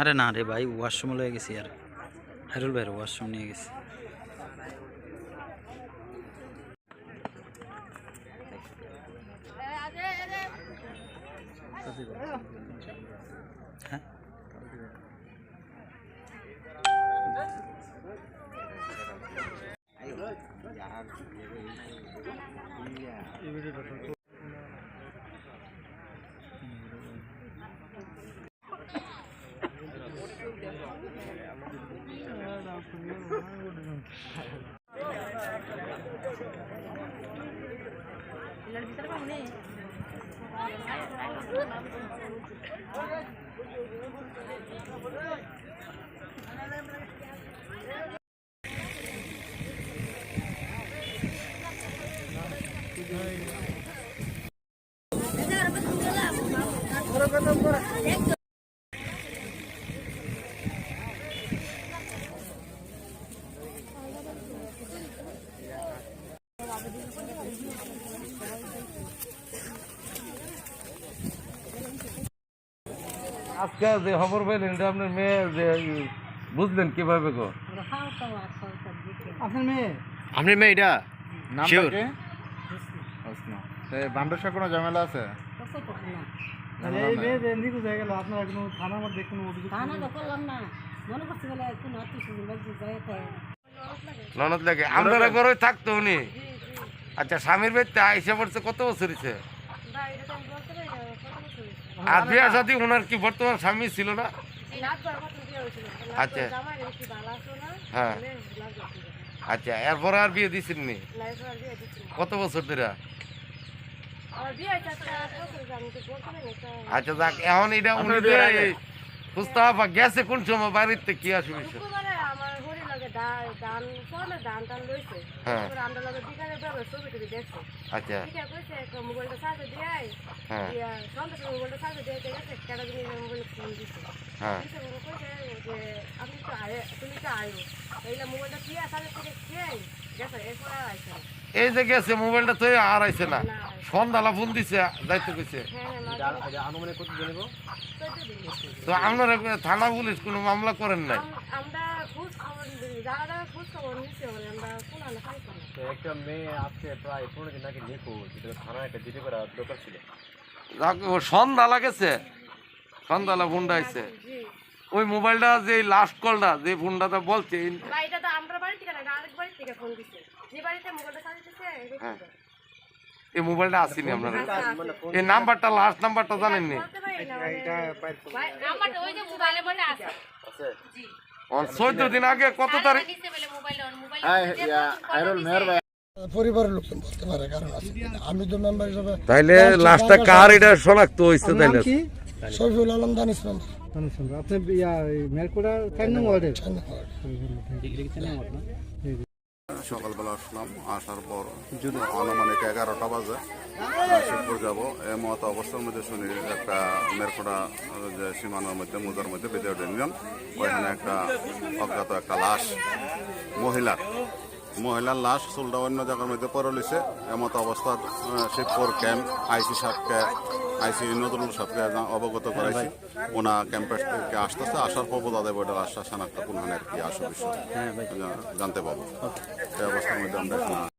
আরে না রে ভাই ওয়াশরুম লয়ে গেছি আর। হাইরুল ভাইয়ের ওয়াশরুম নিয়ে গেছি। হ্যাঁ? এই ভিডিওটা তো আজকে যে খবর পেলেন এটা আপনার মেয়ে যে বুঝলেন কীভাবে গো? আপনার মেয়ে? আপনি মেয়েটা নাম Sure. থাকে বান্ডার কোনো ঝামেলা আছে? মানে এই মেয়ে যে নিখোঁজ হয়ে গেল আপনারা কোনো থানার মধ্যে কোনো অভিযোগ খানা তো করলাম না। মনে করছি বলে কোনো আত্মীয় স্বজন বাড়িতে যায় তাই ননদ লাগে। আপনারা ঘরে থাকতো উনি? আচ্ছা স্বামীর বাড়িতে আইসা পড়ছে কত বছর হয়েছে আর বিয়া সাথী ওনার কি বর্তমান স্বামী ছিল না? আচ্ছা। হ্যাঁ। আচ্ছা এরপরে আর বিয়ে দিছেননি? কত বছর ধরে? আচ্ছা যাক এখন এটা উনি গেছে কোন সময়? বাড়িতে কি আসবে? চলে ধান টান লইছে হ্যাঁ। আমরা লগে বিকালে বেলা ছবি টবি দেখছে আচ্ছা। ঠিক কইছে মোবাইলটা দিয়ে হ্যাঁ। দিয়া সন্ধ্যা সময় মোবাইলটা চার্জে দিয়ে গেছে কেডা দিন মোবাইল ফোন দিছে। হ্যাঁ। কইছে যে আপনি তো আয় তুমি তো আয়ো। এইলা মোবাইলটা দিয়ে চার্জে থেকে খেয়ে গেছে এরপর আর আইছে এই যে গেছে মোবাইলটা তো আর আইছে না। সন্ধ্যালা ফোন দিছে যাইতে কইছে। হ্যাঁ দিন। তো আপনারা থানা পুলিশ কোনো মামলা করেন নাই? একটা মেয়ে আজকে প্রায় পনেরো দিন আগে নিখোঁজ এটা একটা জিডি করা দরকার ছিল। যাক, ও সন্ধ্যালা ফোনটা আইছে। ওই মোবাইলটা যে লাস্ট কলটা যে ফোনটাতে বলছে। এই- বাড়িটা তো আমরা বাড়ি থেকে না আরেক বাড়ি থেকে ফোন দিছে। যে বাড়িতে মোবাইলটা চার্জ দিছে হ্যাঁ। এই মোবাইলটা আসেনি আপনার এই নাম্বারটা লাস্ট নাম্বারটা জানেননি? চোদ্দ দিন আগে কত তারিখ? পরিবারের লোকজন বলতে পারে কারণ আছে। আমি তো মেম্বার হিসাবে তাইলে লাস্টটা কার এটা শনাক্ত হইছে তাইলে? শফিউল আলম দানিস মেম্বার আপনি ইয়া চার সকালবেলা আসলাম আসার পর আনুমানিক এগারোটা বাজে। শিবপুর যাব। এই মতো অবস্থার মধ্যে শুনি একটা মেরকোড়া যে সীমানার মধ্যে মুজার মধ্যে বিদ্যুৎ ইউনিয়ন ওইখানে একটা অজ্ঞাত একটা লাশ মহিলার মহিলার লাশ চুলটা অন্য জায়গার মধ্যে পড়ে লইছে এমতো অবস্থাত শিবপুর ক্যাম্প আইসি সাহেবকে আইসি নতুন সাহেবকে অবগত করাইছি। ওনা ক্যাম্পাস থেকে আসতেছে আসার পর দাদা এটা রাস্তা শনাক্ত কোন কি আসে জানতে পারব এই অবস্থার মধ্যে আমরা